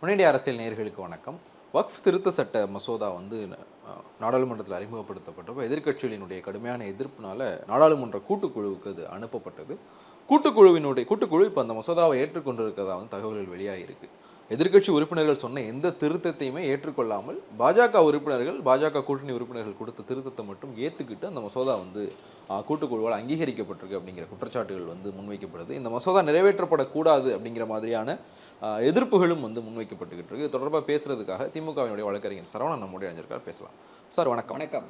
முன்னேடிய அரசியல் நேர்களுக்கு வணக்கம். வக்ஃப் திருத்த சட்ட மசோதா வந்து நாடாளுமன்றத்தில் அறிமுகப்படுத்தப்பட்டப்போ எதிர்க்கட்சிகளினுடைய கடுமையான எதிர்ப்புனால நாடாளுமன்ற கூட்டுக்குழுவுக்கு அது அனுப்பப்பட்டது. கூட்டுக்குழுவினுடைய கூட்டுக்குழு இப்போ அந்த மசோதாவை ஏற்றுக்கொண்டிருக்கிறதா வந்து தகவல்கள் வெளியாகிருக்கு எதிர்க்கட்சி உறுப்பினர்கள் சொன்ன எந்த திருத்தத்தையுமே ஏற்றுக்கொள்ளாமல் பாஜக உறுப்பினர்கள் பாஜக கூட்டணி உறுப்பினர்கள் கொடுத்த திருத்தத்தை மட்டும் ஏற்றுக்கிட்டு அந்த மசோதா வந்து கூட்டுக்குழுவால் அங்கீகரிக்கப்பட்டிருக்கு அப்படிங்கிற குற்றச்சாட்டுகள் வந்து முன்வைக்கப்படுது. இந்த மசோதா நிறைவேற்றப்படக்கூடாது அப்படிங்கிற மாதிரியான எதிர்ப்புகளும் வந்து முன்வைக்கப்பட்டுக்கிட்டு இருக்கு தொடர்பாக பேசுறதுக்காக திமுகவினுடைய வழக்கறிஞர் சரவணன் நம்முடைய அணிஞ்சிருக்கார். பேசலாம். சார் வணக்கம். வணக்கம்.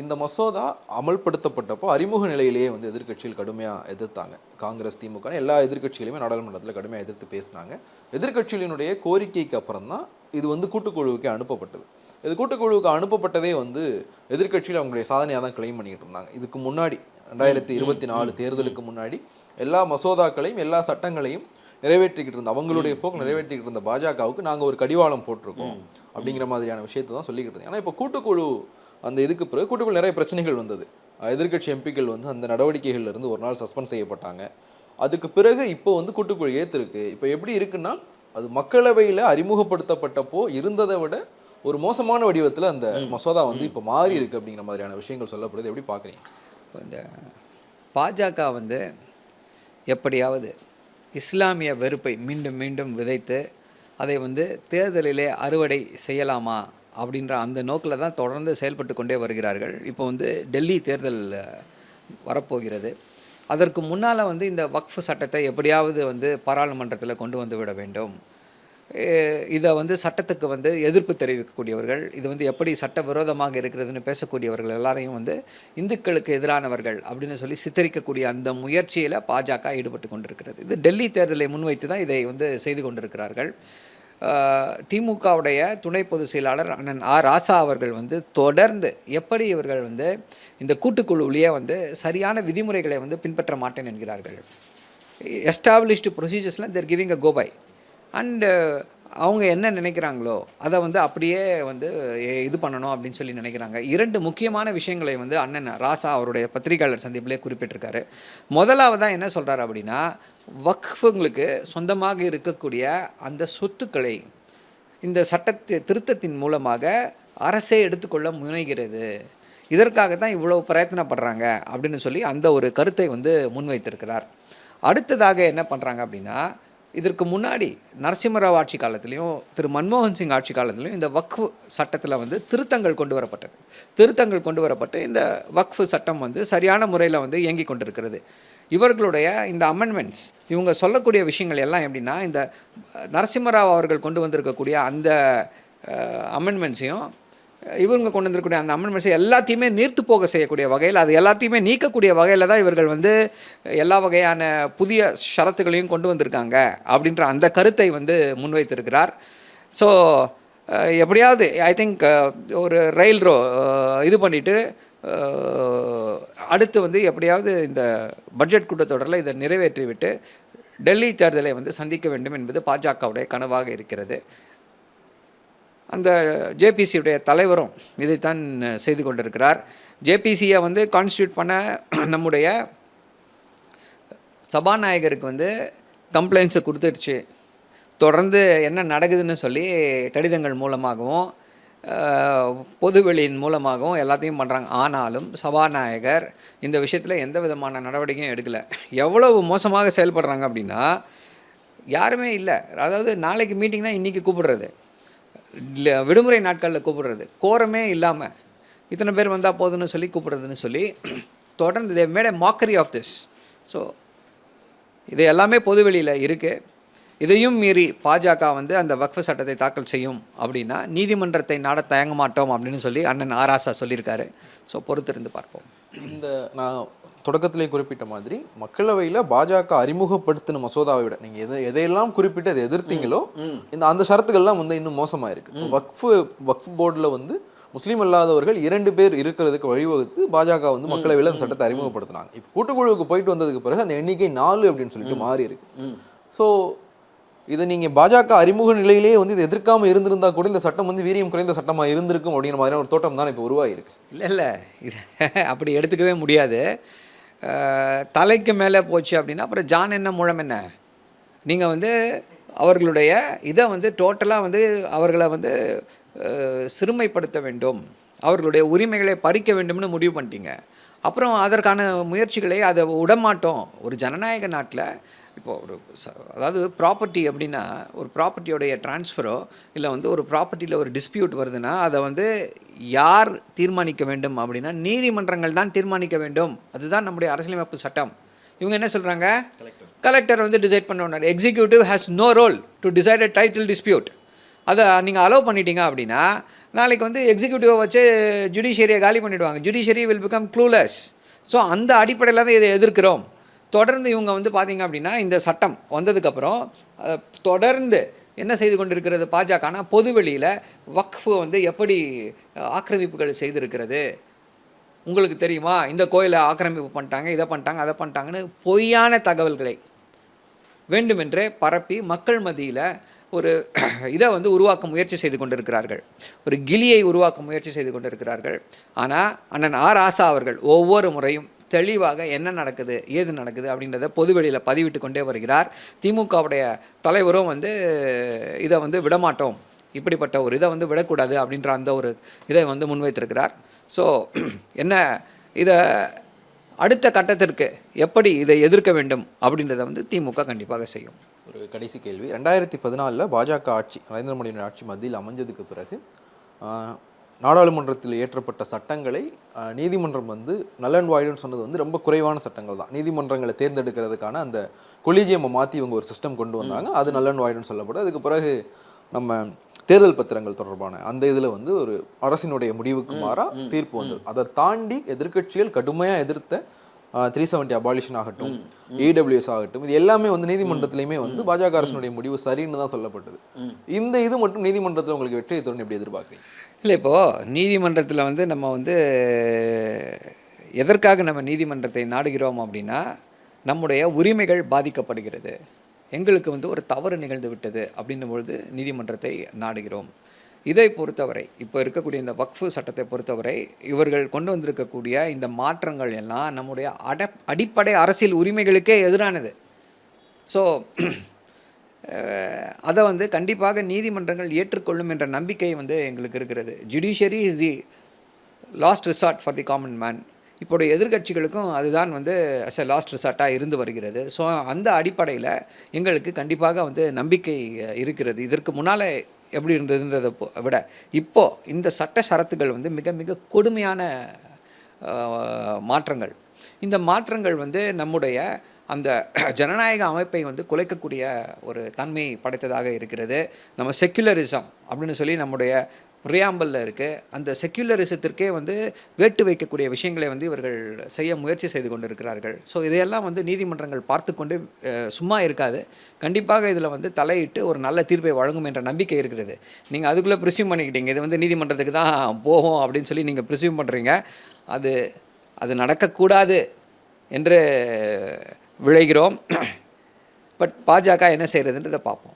இந்த மசோதா அமல்படுத்தப்பட்டப்போ அறிமுக நிலையிலேயே வந்து எதிர்க்கட்சிகள் கடுமையாக எதிர்த்தாங்க. காங்கிரஸ் திமுக எல்லா எதிர்க்கட்சிகளையுமே நாடாளுமன்றத்தில் கடுமையாக எதிர்த்து பேசினாங்க. எதிர்க்கட்சிகளினுடைய கோரிக்கைக்கு அப்புறம் தான் இது வந்து கூட்டுக்குழுவுக்கு அனுப்பப்பட்டது. இது கூட்டுக்குழுவுக்கு அனுப்பப்பட்டதே வந்து எதிர்க்கட்சியில் அவங்களுடைய சாதனையாக தான் கிளைம் பண்ணிக்கிட்டு இருந்தாங்க. இதுக்கு முன்னாடி ரெண்டாயிரத்தி இருபத்தி நாலு தேர்தலுக்கு முன்னாடி எல்லா மசோதாக்களையும் எல்லா சட்டங்களையும் நிறைவேற்றிக்கிட்டு இருந்த அவங்களுடைய போக்கு நிறைவேற்றிக்கிட்டு இருந்த பாஜகவுக்கு நாங்கள் ஒரு கடிவாளம் போட்டிருக்கோம் அப்படிங்கிற மாதிரியான விஷயத்தை தான் சொல்லிக்கிட்டு இருந்தோம் ஆனால் இப்போ கூட்டுக்குழு அந்த இதுக்கு பிறகு கூட்டுக்குழு நிறைய பிரச்சனைகள் வந்தது. அஹ் எதிர்க்கட்சி எம்பிக்கள் வந்து அந்த நடவடிக்கைகள்ல இருந்து ஒரு நாள் சஸ்பெண்ட் செய்யப்பட்டாங்க. அதுக்கு பிறகு இப்போ வந்து கூட்டுக்குழு ஏத்திருக்கு. இப்போ எப்படி இருக்குன்னா அது மக்களவையில் அறிமுகப்படுத்தப்பட்டப்போ இருந்ததை விட ஒரு மோசமான வடிவத்தில் அந்த மசோதா வந்து இப்போ மாறி இருக்கு அப்படிங்கிற மாதிரியான விஷயங்கள் சொல்லப்படுது. எப்படி பார்க்குறீங்க இப்போ இந்த பாஜக வந்து எப்படியாவது இஸ்லாமிய வெறுப்பை மீண்டும் மீண்டும் விதைத்து அதை வந்து தேர்தலிலே அறுவடை செய்யலாமா அப்படின்ற அந்த நோக்கில் தான் தொடர்ந்து செயல்பட்டு கொண்டே வருகிறார்கள். இப்போ வந்து டெல்லி தேர்தல் வரப்போகிறது. அதற்கு முன்னால் வந்து இந்த வக்ஃப் சட்டத்தை எப்படியாவது வந்து பாராளுமன்றத்தில் கொண்டு வந்து விட வேண்டும். இதை வந்து சட்டத்துக்கு வந்து எதிர்ப்பு தெரிவிக்கக்கூடியவர்கள் இது வந்து எப்படி சட்டவிரோதமாக இருக்கிறதுன்னு பேசக்கூடியவர்கள் எல்லாரையும் வந்து இந்துக்களுக்கு எதிரானவர்கள் அப்படின்னு சொல்லி சித்தரிக்கக்கூடிய அந்த முயற்சியில் பாஜக ஈடுபட்டு கொண்டிருக்கிறது. இது டெல்லி தேர்தலை முன்வைத்து தான் இதை வந்து செய்து கொண்டிருக்கிறார்கள். திமுகவுடைய துணை பொதுச் செயலாளர் அண்ணன் ஆ ராசா அவர்கள் வந்து தொடர்ந்து எப்படி இவர்கள் வந்து இந்த கூட்டுக்குழுவிலேயே வந்து சரியான விதிமுறைகளை வந்து பின்பற்ற மாட்டேன் என்கிறார்கள். Established ப்ரொசீஜர்ஸ்லாம் they're giving a go by and அவங்க என்ன நினைக்கிறாங்களோ அதை வந்து அப்படியே வந்து இது பண்ணணும் அப்படின்னு சொல்லி நினைக்கிறாங்க. இரண்டு முக்கியமான விஷயங்களை வந்து அண்ணன் ராசா அவருடைய பத்திரிகையாளர் சந்திப்பிலே குறிப்பிட்டிருக்காரு. முதலாவதாக என்ன சொல்கிறாரு அப்படின்னா வக்ஃபுங்களுக்கு சொந்தமாக இருக்கக்கூடிய அந்த சொத்துக்களை இந்த சட்டத்தை திருத்தத்தின் மூலமாக அரசே எடுத்துக்கொள்ள முனைகிறது. இதற்காக தான் இவ்வளோ பிரயத்தனப்படுறாங்க அப்படின்னு சொல்லி அந்த ஒரு கருத்தை வந்து முன்வைத்திருக்கிறார். அடுத்ததாக என்ன பண்ணுறாங்க அப்படின்னா இதற்கு முன்னாடி நரசிம்மராவ் ஆட்சி காலத்திலையும் திரு மன்மோகன் சிங் ஆட்சி காலத்திலையும் இந்த வக்ஃபு சட்டத்தில் வந்து திருத்தங்கள் கொண்டு வரப்பட்டது. திருத்தங்கள் கொண்டு வரப்பட்டு இந்த வக்ஃபு சட்டம் வந்து சரியான முறையில் வந்து இயங்கி கொண்டிருக்கிறது. இவர்களுடைய இந்த அமெண்ட்மெண்ட்ஸ் இவங்க சொல்லக்கூடிய விஷயங்கள் எல்லாம் எப்படின்னா இந்த நரசிம்மராவ் அவர்கள் கொண்டு வந்திருக்கக்கூடிய அந்த அமெண்ட்மெண்ட்ஸையும் இவங்க கொண்டு வந்திருக்கக்கூடிய அந்த அம்மன் அமெண்ட்மெண்ட்ஸை எல்லாத்தையுமே நீர்த்து போக செய்யக்கூடிய வகையில் அது எல்லாத்தையுமே நீக்கக்கூடிய வகையில் தான் இவர்கள் வந்து எல்லா வகையான புதிய ஷரத்துகளையும் கொண்டு வந்திருக்காங்க அப்படின்ற அந்த கருத்தை வந்து முன்வைத்திருக்கிறார். ஸோ எப்படியாவது ஐ திங்க் ஒரு ரயில் ரோ இது பண்ணிவிட்டு அடுத்து வந்து எப்படியாவது இந்த பட்ஜெட் கூட்டத்தொடரில் இதை நிறைவேற்றிவிட்டு டெல்லி தேர்தலை வந்து சந்திக்க வேண்டும் என்பது பாஜகவுடைய கனவாக இருக்கிறது. அந்த ஜேபிசியுடைய தலைவரும் இதைத்தான் செய்து கொண்டிருக்கிறார். ஜேபிசியை வந்து கான்ஸ்டியூட் பண்ண நம்முடைய சபாநாயகருக்கு வந்து கம்ப்ளைண்ட்ஸை கொடுத்துடுச்சு. தொடர்ந்து என்ன நடக்குதுன்னு சொல்லி கடிதங்கள் மூலமாகவும் பொதுவெளியின் மூலமாகவும் எல்லாத்தையும் பண்ணுறாங்க ஆனாலும் சபாநாயகர் இந்த விஷயத்தில் எந்த விதமான நடவடிக்கையும் எடுக்கலை. எவ்வளவு மோசமாக செயல்படுறாங்க அப்படின்னா யாருமே இல்லை. அதாவது நாளைக்கு மீட்டிங்னால் இன்றைக்கி கூப்பிடுறது. விடுமுறை நாட்களில் கூப்பிடுறது. கோரமே இல்லாமல் இத்தனை பேர் வந்தால் போதும்னு சொல்லி கூப்பிடுறதுன்னு சொல்லி தொடர்ந்து they made a mockery of this so இது எல்லாமே பொதுவெளியில் இருக்குது இதையும் மீறி பாஜக வந்து அந்த வக்ஃப சட்டத்தை தாக்கல் செய்யும் அப்படின்னா நீதிமன்றத்தை நாட தயங்க மாட்டோம் அப்படின்னு சொல்லி அண்ணன் ஆராசா சொல்லியிருக்காரு. ஸோ பொறுத்திருந்து பார்ப்போம். இந்த நான் தொடக்கத்திலே குறிப்பிட்ட மாதிரி மக்களவையில் பாஜக அறிமுகப்படுத்தின மசோதாவை விட நீங்கள் எதை எதையெல்லாம் குறிப்பிட்டு அதை எதிர்த்தீங்களோ இந்த அந்த ஷரத்துக்கள்லாம் வந்து இன்னும் மோசமாக இருக்கு. வக்ஃபு வக்ஃப் போர்டில் வந்து முஸ்லீம் அல்லாதவர்கள் இரண்டு பேர் இருக்கிறதுக்கு வழிவகுத்து பாஜக வந்து மக்களவையில் அந்த சட்டத்தை அறிமுகப்படுத்தினாங்க. இப்போ கூட்டுக்குழுவுக்கு போயிட்டு வந்ததுக்கு பிறகு அந்த எண்ணிக்கை நாலு அப்படின்னு சொல்லிட்டு மாறி இருக்கு. ஸோ இதை நீங்கள் பாஜக அறிமுக நிலையிலேயே வந்து இதை எதிர்க்காம இருந்திருந்தா கூட இந்த சட்டம் வந்து வீரியம் குறைந்த சட்டமாக இருந்திருக்கும் அப்படிங்கிற மாதிரியான ஒரு தோட்டம் தான் இப்போ உருவாகிருக்கு இல்லை இல்லை. இது அப்படி எடுத்துக்கவே முடியாது. தலைக்கு மேலே போச்சு அப்படின்னா அப்புறம் ஜான் என்ன முழம் என்ன? நீங்கள் வந்து அவர்களுடைய இதை வந்து டோட்டலாக வந்து அவர்களை வந்து சிறுமைப்படுத்த வேண்டும். அவர்களுடைய உரிமைகளை பறிக்க வேண்டும்னு முடிவு பண்ணிட்டீங்க. அப்புறம் அதற்கான முயற்சிகளை அதை விடமாட்டோம் ஒரு ஜனநாயக நாட்டில் இப்போ ஒரு அதாவது ப்ராப்பர்ட்டி அப்படின்னா ஒரு ப்ராப்பர்ட்டியோடைய ட்ரான்ஸ்ஃபரோ இல்லை வந்து ஒரு ப்ராப்பர்ட்டியில் ஒரு டிஸ்பியூட் வருதுன்னா அதை வந்து யார் தீர்மானிக்க வேண்டும் அப்படின்னா நீதிமன்றங்கள் தான் தீர்மானிக்க வேண்டும். அதுதான் நம்முடைய அரசியலமைப்பு சட்டம். இவங்க என்ன சொல்கிறாங்க கலெக்டர் வந்து டிசைட் பண்ணுவார் executive has no role to decide a title dispute அதை நீங்கள் அலோவ் பண்ணிட்டீங்க அப்படின்னா நாளைக்கு வந்து எக்ஸிக்யூட்டிவை வச்சு ஜுடிஷியரியை காலி பண்ணிடுவாங்க. Judiciary will become clueless so அந்த அடிப்படையில் தான் இதை எதிர்க்கிறோம். தொடர்ந்து இவங்க வந்து பார்த்தீங்க அப்படின்னா இந்த சட்டம் வந்ததுக்கப்புறம் தொடர்ந்து என்ன செய்து கொண்டிருக்கிறது? பாஜகனா பொதுவெளியில் வக்ஃபு வந்து எப்படி ஆக்கிரமிப்புகள் செய்திருக்கிறது? உங்களுக்கு தெரியுமா? இந்த கோயிலை ஆக்கிரமிப்பு பண்ணிட்டாங்க இதை பண்ணிட்டாங்க அதை பண்ணிட்டாங்கன்னு பொய்யான தகவல்களை. வேண்டுமென்றே பரப்பி மக்கள் மத்தியில் ஒரு இதை வந்து உருவாக்க முயற்சி செய்து கொண்டிருக்கிறார்கள். ஒரு கிளியை உருவாக்க முயற்சி செய்து கொண்டிருக்கிறார்கள். ஆனால் அண்ணன் ஆர் ஆசா அவர்கள் ஒவ்வொரு முறையும் தெளிவாக என்ன நடக்குது ஏது நடக்குது அப்படின்றத பொதுவெளியில் பதிவிட்டு கொண்டே வருகிறார். திமுகவுடைய தலைவரும் வந்து இதை வந்து விடமாட்டோம். இப்படிப்பட்ட ஒரு இதை வந்து விடக்கூடாது அப்படின்ற அந்த ஒரு இதை வந்து முன்வைத்திருக்கிறார். ஸோ என்ன இதை அடுத்த கட்டத்திற்கு எப்படி இதை எதிர்க்க வேண்டும் அப்படின்றத வந்து திமுக கண்டிப்பாக செய்யும். ஒரு கடைசி கேள்வி. ரெண்டாயிரத்தி பதினாலில் பாஜக ஆட்சி நரேந்திர மோடியின் ஆட்சி மத்தியில் அமைஞ்சதுக்கு பிறகு நாடாளுமன்றத்தில் இயற்றப்பட்ட சட்டங்களை நீதிமன்றம் வந்து நலன் வாய்டுன்னு சொன்னது வந்து ரொம்ப குறைவான சட்டங்கள் தான். நீதிமன்றங்களை தேர்ந்தெடுக்கிறதுக்கான அந்த கொலிஜியமை மாற்றி இவங்க ஒரு சிஸ்டம் கொண்டு வந்தாங்க. அது நலன் வாய்டுன்னு சொல்லப்படும் அதுக்கு பிறகு நம்ம தேர்தல் பத்திரங்கள் தொடர்பான அந்த இதில் வந்து ஒரு அரசினுடைய முடிவுக்கு மாறா தீர்ப்பு வந்தது. அதை தாண்டி எதிர்க்கட்சிகள் கடுமையாக எதிர்த்த த்ரீ செவன்ட்டி அபாலிஷன் ஆகட்டும் ஏடபிள்யூஎஸ் ஆகட்டும் இது எல்லாமே வந்து நீதிமன்றத்திலையுமே வந்து பாஜக அரசினுடைய முடிவு சரின்னு தான் சொல்லப்பட்டது. இந்த இது மட்டும் நீதிமன்றத்தில் உங்களுக்கு வெற்றியை தரும் எப்படி எதிர்பார்க்குறீங்க? இல்லை இப்போது நீதிமன்றத்தில் வந்து நம்ம வந்து எதற்காக நம்ம நீதிமன்றத்தை நாடுகிறோம் அப்படின்னா நம்முடைய உரிமைகள் பாதிக்கப்படுகிறது. எங்களுக்கு வந்து ஒரு தவறு நிகழ்ந்து விட்டது அப்படின்னும் பொழுது நீதிமன்றத்தை நாடுகிறோம். இதை பொறுத்தவரை இப்போ இருக்கக்கூடிய இந்த வக்ஃபு சட்டத்தை பொறுத்தவரை இவர்கள் கொண்டு வந்திருக்கக்கூடிய இந்த மாற்றங்கள் எல்லாம் நம்முடைய அட அடிப்படை அரசியல் உரிமைகளுக்கே எதிரானது. ஸோ அதை வந்து கண்டிப்பாக நீதிமன்றங்கள் ஏற்றுக்கொள்ளும் என்ற நம்பிக்கை வந்து எங்களுக்கு இருக்கிறது. Judiciary is the last resort for the common man இப்போடைய எதிர்க்கட்சிகளுக்கும் அதுதான் வந்து அஸ் எ லாஸ்ட் ரிசார்ட்டாக இருந்து வருகிறது. ஸோ அந்த அடிப்படையில் எங்களுக்கு கண்டிப்பாக வந்து நம்பிக்கை இருக்கிறது. இதற்கு முன்னால் எப்படி இருந்ததுன்றதை விட இப்போது இந்த சட்ட சரத்துகள் வந்து மிக மிக கொடுமையான மாற்றங்கள். இந்த மாற்றங்கள் வந்து நம்முடைய அந்த ஜனநாயக அமைப்பை வந்து குலைக்கக்கூடிய ஒரு தன்மை படைத்ததாக இருக்கிறது. நம்ம செக்குலரிசம் அப்படின்னு சொல்லி நம்முடைய பிரியாம்பலில் இருக்குது அந்த செக்யுலரிசத்திற்கே வந்து வேட்டு வைக்கக்கூடிய விஷயங்களை வந்து இவர்கள் செய்ய முயற்சி செய்து கொண்டிருக்கிறார்கள். ஸோ இதையெல்லாம் வந்து நீதிமன்றங்கள் பார்த்து கொண்டு சும்மா இருக்காது. கண்டிப்பாக இதில் வந்து தலையிட்டு ஒரு நல்ல தீர்ப்பை வழங்கும் என்ற நம்பிக்கை இருக்கிறது. நீங்கள் அதுக்குள்ளே ப்ரிசியூம் பண்ணிக்கிட்டீங்க. இது வந்து நீதிமன்றத்துக்கு தான் போகும் அப்படின்னு சொல்லி நீங்கள் ப்ரிசியூம் பண்ணுறீங்க அது அது நடக்கக்கூடாது என்று விளைகிறோம் பட் பாஜக என்ன செய்கிறதுன்றதை பார்ப்போம்.